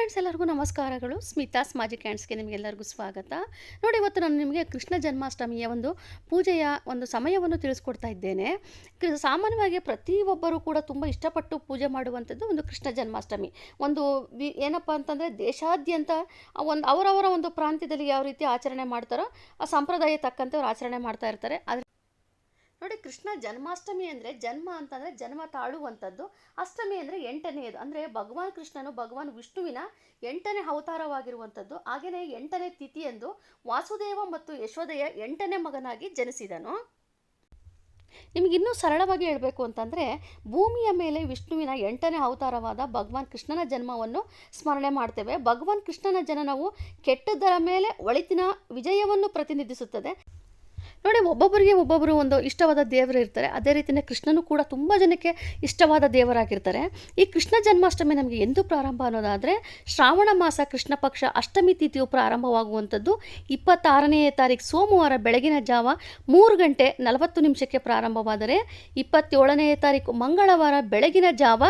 Friends ಎಲ್ಲರಿಗೂ ನಮಸ್ಕಾರಗಳು. Smitha's magic ಹ್ಯಾಂಡ್ಸ್ಗೆ ನಿಮಗೆಲ್ಲರಿಗೂ ಸ್ವಾಗತ. ನೋಡಿ, ಇವತ್ತು ನಾನು ನಿಮಗೆ ಕೃಷ್ಣ ಜನ್ಮಾಷ್ಟಮಿಯ ಒಂದು ಪೂಜೆಯ ಒಂದು ಸಮಯವನ್ನು ತಿಳಿಸ್ಕೊಡ್ತಾ ಇದ್ದೇನೆ. ಸಾಮಾನ್ಯವಾಗಿ ಪ್ರತಿಯೊಬ್ಬರು ಕೂಡ ತುಂಬ ಇಷ್ಟಪಟ್ಟು ಪೂಜೆ ಮಾಡುವಂಥದ್ದು ಒಂದು ಕೃಷ್ಣ ಜನ್ಮಾಷ್ಟಮಿ. ಒಂದು ಏನಪ್ಪ ಅಂತಂದರೆ ದೇಶಾದ್ಯಂತ ಒಂದು ಅವರವರ ಒಂದು ಪ್ರಾಂತ್ಯದಲ್ಲಿ ಯಾವ ರೀತಿ ಆಚರಣೆ ಮಾಡ್ತಾರೋ, ಆ ಸಂಪ್ರದಾಯ ತಕ್ಕಂತೆ ಅವ್ರು ಆಚರಣೆ ಮಾಡ್ತಾ ಇರ್ತಾರೆ. ಆದರೆ ನೋಡಿ ಕೃಷ್ಣ ಜನ್ಮಾಷ್ಟಮಿ ಅಂದರೆ ಜನ್ಮ ಅಂತಂದರೆ ಜನ್ಮ ತಾಳುವಂಥದ್ದು. ಅಷ್ಟಮಿ ಅಂದರೆ ಎಂಟನೆಯದು. ಅಂದರೆ ಭಗವಾನ್ ಕೃಷ್ಣನು ಭಗವಾನ್ ವಿಷ್ಣುವಿನ ಎಂಟನೇ ಅವತಾರವಾಗಿರುವಂಥದ್ದು. ಹಾಗೆಯೇ ಎಂಟನೇ ತಿಥಿಯಂದು ವಾಸುದೇವ ಮತ್ತು ಯಶೋದೆಯ ಎಂಟನೇ ಮಗನಾಗಿ ಜನಿಸಿದನು. ನಿಮಗಿನ್ನೂ ಸರಳವಾಗಿ ಹೇಳಬೇಕು ಅಂತಂದರೆ ಭೂಮಿಯ ಮೇಲೆ ವಿಷ್ಣುವಿನ ಎಂಟನೇ ಅವತಾರವಾದ ಭಗವಾನ್ ಕೃಷ್ಣನ ಜನ್ಮವನ್ನು ಸ್ಮರಣೆ ಮಾಡ್ತೇವೆ. ಭಗವಾನ್ ಕೃಷ್ಣನ ಜನನವು ಕೆಟ್ಟದ್ದರ ಮೇಲೆ ಒಳಿತಿನ ವಿಜಯವನ್ನು ಪ್ರತಿನಿಧಿಸುತ್ತದೆ. ನೋಡಿ, ಒಬ್ಬೊಬ್ಬರಿಗೆ ಒಬ್ಬೊಬ್ಬರು ಒಂದು ಇಷ್ಟವಾದ ದೇವರು ಇರ್ತಾರೆ. ಅದೇ ರೀತಿಯೇ ಕೃಷ್ಣನು ಕೂಡ ತುಂಬ ಜನಕ್ಕೆ ಇಷ್ಟವಾದ ದೇವರಾಗಿರ್ತಾರೆ. ಈ ಕೃಷ್ಣ ಜನ್ಮಾಷ್ಟಮಿ ನಮಗೆ ಎಂದು ಪ್ರಾರಂಭ ಅನ್ನೋದಾದರೆ, ಶ್ರಾವಣ ಮಾಸ ಕೃಷ್ಣ ಪಕ್ಷ ಅಷ್ಟಮಿ ತಿಥಿಯು ಪ್ರಾರಂಭವಾಗುವಂಥದ್ದು ಇಪ್ಪತ್ತಾರನೆಯ ತಾರೀಕು ಸೋಮವಾರ ಬೆಳಗಿನ ಜಾವ ಮೂರು ಗಂಟೆ ನಲವತ್ತು ನಿಮಿಷಕ್ಕೆ ಪ್ರಾರಂಭವಾದರೆ ಇಪ್ಪತ್ತೇಳನೆಯ ತಾರೀಕು ಮಂಗಳವಾರ ಬೆಳಗಿನ ಜಾವ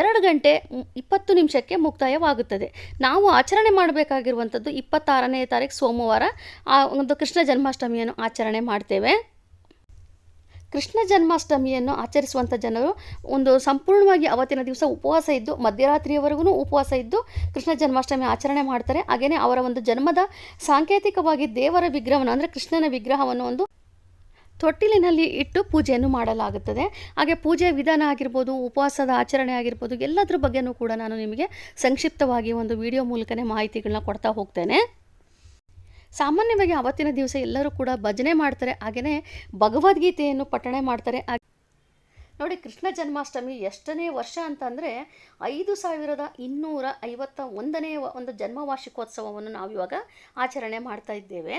ಎರಡು ಗಂಟೆ ಇಪ್ಪತ್ತು ನಿಮಿಷಕ್ಕೆ ಮುಕ್ತಾಯವಾಗುತ್ತದೆ. ನಾವು ಆಚರಣೆ ಮಾಡಬೇಕಾಗಿರುವಂಥದ್ದು ಇಪ್ಪತ್ತಾರನೇ ತಾರೀಕು ಸೋಮವಾರ ಆ ಒಂದು ಕೃಷ್ಣ ಜನ್ಮಾಷ್ಟಮಿಯನ್ನು ಆಚರಣೆ ಮಾಡ್ತೇವೆ. ಕೃಷ್ಣ ಜನ್ಮಾಷ್ಟಮಿಯನ್ನು ಆಚರಿಸುವಂಥ ಜನರು ಒಂದು ಸಂಪೂರ್ಣವಾಗಿ ಅವತ್ತಿನ ದಿವಸ ಉಪವಾಸ ಇದ್ದು, ಮಧ್ಯರಾತ್ರಿಯವರೆಗೂ ಉಪವಾಸ ಇದ್ದು ಕೃಷ್ಣ ಜನ್ಮಾಷ್ಟಮಿ ಆಚರಣೆ ಮಾಡ್ತಾರೆ. ಹಾಗೆಯೇ ಅವರ ಒಂದು ಜನ್ಮದ ಸಾಂಕೇತಿಕವಾಗಿ ದೇವರ ವಿಗ್ರಹವನ್ನು ಅಂದರೆ ಕೃಷ್ಣನ ವಿಗ್ರಹವನ್ನು ಒಂದು ತೊಟ್ಟಿಲಿನಲ್ಲಿ ಇಟ್ಟು ಪೂಜೆಯನ್ನು ಮಾಡಲಾಗುತ್ತದೆ. ಹಾಗೆ ಪೂಜೆ ವಿಧಾನ ಆಗಿರ್ಬೋದು, ಉಪವಾಸದ ಆಚರಣೆ ಆಗಿರ್ಬೋದು, ಎಲ್ಲದರ ಬಗ್ಗೆಯೂ ಕೂಡ ನಾನು ನಿಮಗೆ ಸಂಕ್ಷಿಪ್ತವಾಗಿ ಒಂದು ವಿಡಿಯೋ ಮೂಲಕನೇ ಮಾಹಿತಿಗಳನ್ನ ಕೊಡ್ತಾ ಹೋಗ್ತೇನೆ. ಸಾಮಾನ್ಯವಾಗಿ ಅವತ್ತಿನ ದಿವಸ ಎಲ್ಲರೂ ಕೂಡ ಭಜನೆ ಮಾಡ್ತಾರೆ ಹಾಗೆಯೇ ಭಗವದ್ಗೀತೆಯನ್ನು ಪಠಣೆ ಮಾಡ್ತಾರೆ. ನೋಡಿ, ಕೃಷ್ಣ ಜನ್ಮಾಷ್ಟಮಿ ಎಷ್ಟನೇ ವರ್ಷ ಅಂತಂದರೆ ಐದು ಸಾವಿರದ ಇನ್ನೂರ ಐವತ್ತ ಒಂದನೇ ಒಂದು ಜನ್ಮ ವಾರ್ಷಿಕೋತ್ಸವವನ್ನು ನಾವು ಇವಾಗ ಆಚರಣೆ ಮಾಡ್ತಾ ಇದ್ದೇವೆ.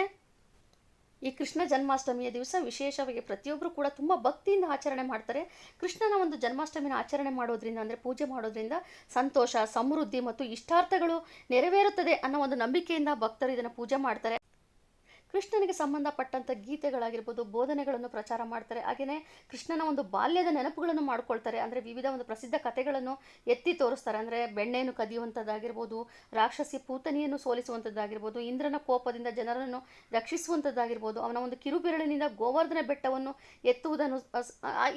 ಈ ಕೃಷ್ಣ ಜನ್ಮಾಷ್ಟಮಿಯ ದಿವಸ ವಿಶೇಷವಾಗಿ ಪ್ರತಿಯೊಬ್ಬರು ಕೂಡ ತುಂಬ ಭಕ್ತಿಯಿಂದ ಆಚರಣೆ ಮಾಡ್ತಾರೆ. ಕೃಷ್ಣನ ಒಂದು ಜನ್ಮಾಷ್ಟಮಿನ ಆಚರಣೆ ಮಾಡೋದ್ರಿಂದ ಅಂದರೆ ಪೂಜೆ ಮಾಡೋದ್ರಿಂದ ಸಂತೋಷ, ಸಮೃದ್ಧಿ ಮತ್ತು ಇಷ್ಟಾರ್ಥಗಳು ನೆರವೇರುತ್ತದೆ ಅನ್ನೋ ಒಂದು ನಂಬಿಕೆಯಿಂದ ಭಕ್ತರು ಇದನ್ನು ಪೂಜೆ ಮಾಡ್ತಾರೆ. ಕೃಷ್ಣನಿಗೆ ಸಂಬಂಧಪಟ್ಟಂಥ ಗೀತೆಗಳಾಗಿರ್ಬೋದು, ಬೋಧನೆಗಳನ್ನು ಪ್ರಚಾರ ಮಾಡ್ತಾರೆ. ಹಾಗೆಯೇ ಕೃಷ್ಣನ ಒಂದು ಬಾಲ್ಯದ ನೆನಪುಗಳನ್ನು ಮಾಡ್ಕೊಳ್ತಾರೆ. ಅಂದರೆ ವಿವಿಧ ಒಂದು ಪ್ರಸಿದ್ಧ ಕಥೆಗಳನ್ನು ಎತ್ತಿ ತೋರಿಸ್ತಾರೆ. ಅಂದರೆ ಬೆಣ್ಣೆಯನ್ನು ಕದಿಯುವಂಥದ್ದಾಗಿರ್ಬೋದು, ರಾಕ್ಷಸಿ ಪೂತನಿಯನ್ನು ಸೋಲಿಸುವಂಥದ್ದಾಗಿರ್ಬೋದು, ಇಂದ್ರನ ಕೋಪದಿಂದ ಜನರನ್ನು ರಕ್ಷಿಸುವಂಥದ್ದಾಗಿರ್ಬೋದು, ಅವನ ಒಂದು ಕಿರುಬೆರಳಿನಿಂದ ಗೋವರ್ಧನ ಬೆಟ್ಟವನ್ನು ಎತ್ತುವುದನ್ನು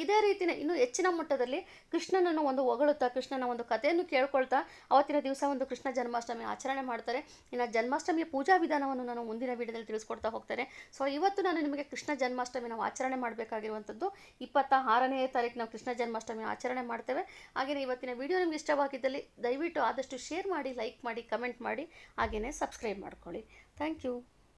ಇದೇ ರೀತಿಯ ಇನ್ನೂ ಹೆಚ್ಚಿನ ಮಟ್ಟದಲ್ಲಿ ಕೃಷ್ಣನನ್ನು ಒಂದು ಹೊಗಳುತ್ತಾ, ಕೃಷ್ಣನ ಒಂದು ಕಥೆಯನ್ನು ಕೇಳ್ಕೊಳ್ತಾ ಅವತ್ತಿನ ದಿವಸ ಒಂದು ಕೃಷ್ಣ ಜನ್ಮಾಷ್ಟಮಿ ಆಚರಣೆ ಮಾಡ್ತಾರೆ. ಇನ್ನು ಜನ್ಮಾಷ್ಟಮಿಯ ಪೂಜಾ ವಿಧಾನವನ್ನು ನಾನು ಮುಂದಿನ ವಿಡಿಯೋದಲ್ಲಿ ತಿಳಿಸ್ಕೊಡ್ತಾ ಹೋಗ್ತಾರೆ. ಸೊ ಇವತ್ತು ನಾನು ನಿಮಗೆ ಕೃಷ್ಣ ಜನ್ಮಾಷ್ಟಮಿ ನಾವು ಆಚರಣೆ ಮಾಡಬೇಕಾಗಿರುವಂಥದ್ದು ಇಪ್ಪತ್ತ ಆರನೇ ತಾರೀಕು ನಾವು ಕೃಷ್ಣ ಜನ್ಮಾಷ್ಟಮಿ ಆಚರಣೆ ಮಾಡ್ತೇವೆ. ಹಾಗೆಯೇ ಇವತ್ತಿನ ವಿಡಿಯೋ ನಿಮಗೆ ಇಷ್ಟವಾಗಿದ್ದಲ್ಲಿ ದಯವಿಟ್ಟು ಆದಷ್ಟು ಶೇರ್ ಮಾಡಿ, ಲೈಕ್ ಮಾಡಿ, ಕಮೆಂಟ್ ಮಾಡಿ, ಹಾಗೆಯೇ ಸಬ್ಸ್ಕ್ರೈಬ್ ಮಾಡ್ಕೊಳ್ಳಿ. Thank you.